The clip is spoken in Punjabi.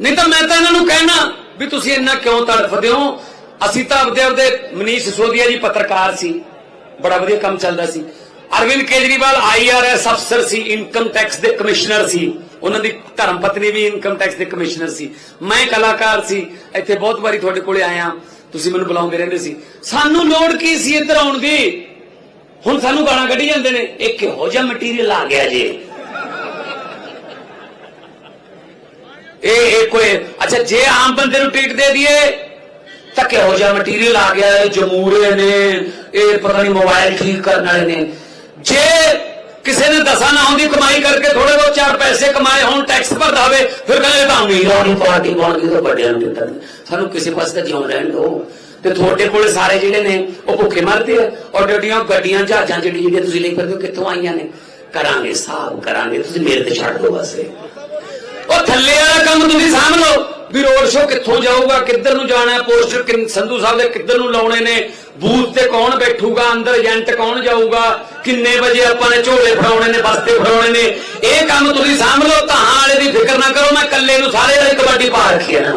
ਨਹੀਂ ਤਾਂ ਮੈਂ ਤਾਂ ਇਹਨਾਂ ਨੂੰ ਕਹਿਣਾ ਵੀ ਤੁਸੀਂ ਇੰਨਾ ਕਿਉਂ ਤੜਫਦੇ ਹੋ? ਅਸੀਂ ਤਾਂ ਆਪਦੇ ਆਪਦੇ ਮਨੀਸ਼ ਸਿਸੋਦੀਆ ਜੀ ਪੱਤਰਕਾਰ ਸੀ। ਬੜਾ ਵਧੀਆ ਕੰਮ ਚੱਲਦਾ ਸੀ। ਅਰਵਿੰਦ ਕੇਜਰੀਵਾਲ ਆਈਆਰਐਸ ਅਫਸਰ ਸੀ ਇਨਕਮ ਟੈਕਸ ਦੇ ਕਮਿਸ਼ਨਰ ਸੀ। ਉਹਨਾਂ ਦੀ ਧਰਮ ਪਤਨੀ ਵੀ ਇਨਕਮ ਟੈਕਸ ਦੇ ਕਮਿਸ਼ਨਰ ਸੀ। ਮੈਂ ਕਲਾਕਾਰ ਸੀ। ਇੱਥੇ ਬਹੁਤ ਵਾਰੀ ਤੁਹਾਡੇ ਕੋਲੇ ਆਇਆ। ਤੁਸੀਂ ਮੈਨੂੰ ਬੁਲਾਉਂਦੇ ਰਹਿੰਦੇ ਸੀ। ਸਾਨੂੰ ਲੋੜ ਕੀ ਸੀ ਇੱਧਰ ਆਉਣ ਦੀ? ਹੁਣ ਸਾਨੂੰ ਗਾਲਾਂ ਕੱਢੀ ਜਾਂਦੇ ਨੇ। ਇਹ ਕਿਹੋ ਜਿਹਾ ਮਟੀਰੀਅਲ ਆ ਗਿਆ ਜੀ? ਇਹ ਇਹ ਕੋਈ। ਅੱਛਾ, ਜੇ ਆਮ ਬੰਦੇ ਨੂੰ ਟਿਕਟ ਦੇ ਦਈਏ, ਤਾਂ ਕਿਹੋ ਜਿਹਾ ਮਟੀਰੀਅਲ ਆ ਗਿਆ ਇਹ ਜਮੂਰੇ ਨੇ, ਇਹ ਪਤਾ ਨਹੀਂ ਮੋਬਾਈਲ ਠੀਕ ਕਰਨ ਵਾਲੇ ਨੇ। ਜੇ ਕਿਸੇ ਨੇ ਦਸਾਂ ਨਾ ਹੁੰਦੀ, ਕਮਾਈ ਕਰਕੇ ਥੋੜੇ ਬਹੁਤ ਚਾਰ ਪੈਸੇ ਕਮਾਏ, ਹੁਣ ਟੈਕਸ ਭਰਦਾ ਹੋਵੇ, ਫਿਰ ਕਹਿੰਦੇ ਤਾਂ ਅਮੀਰਾਂ ਨੂੰ ਪਾਰਟੀ ਬਣ ਗਈ ਤਾਂ ਵੱਡਿਆਂ ਨੂੰ ਦਿੱਤਾ। ਸਾਨੂੰ ਕਿਸੇ ਪਾਸੇ ਤਾਂ ਜਿਉਂ ਰਹਿਣ ਦਿਓ। ਤੇ ਤੁਹਾਡੇ ਕੋਲੇ ਸਾਰੇ ਜਿਹੜੇ ਨੇ, ਉਹ ਭੁੱਖੇ ਮਰਦੇ ਆ। ਔਰ ਜਿਹੜੀਆਂ ਗੱਡੀਆਂ, ਜਹਾਜ਼ਾਂ ਜਿਹੜੀਆਂ ਜਿਹੜੀਆਂ ਤੁਸੀਂ ਲਈ ਫਿਰਦੇ ਹੋ, ਕਿੱਥੋਂ ਆਈਆਂ ਨੇ? ਕਰਾਂਗੇ ਹਿਸਾਬ ਕਰਾਂਗੇ। ਤੁਸੀਂ ਮੇਰੇ ਤੇ ਛੱਡ ਦਿਓ ਬਸ ਉਹ ਥੱਲੇ ਵਾਲਾ ਕੰਮ ਤੁਸੀਂ ਸਾਂਭ ਵੀ ਰੋਡ ਸ਼ੋ ਕਿੱਥੋਂ ਜਾਊਗਾ, ਕਿੱਧਰ ਨੂੰ ਜਾਣਾ ਪੋਸਟਰ ਸੰਧੂ ਸਾਹਿਬ ਦੇ ਕਿੱਧਰ ਨੂੰ ਲਾਉਣੇ ਨੇ, ਬੂਥ ਤੇ ਕੌਣ ਬੈਠੂਗਾ, ਅੰਦਰ ਏਜੰਟ ਕੌਣ ਜਾਊਗਾ, ਕਿੰਨੇ ਵਜੇ ਆਪਾਂ ਨੇ ਝੋਲੇ ਫੜਾਉਣੇ ਨੇ ਬਸਤੇ ਫੜਾਉਣੇ ਨੇ, ਇਹ ਕੰਮ ਤੁਸੀਂ ਸਾਂਭ ਲਓ ਤਾਂ ਵਾਲੇ ਦੀ ਫਿਕਰ ਨਾ ਕਰੋ, ਮੈਂ ਇਕੱਲੇ ਨੂੰ ਸਾਰੇ ਵਾਲੀ ਕਬੱਡੀ ਪਾ ਰੱਖੀ ਹੈ ਨਾ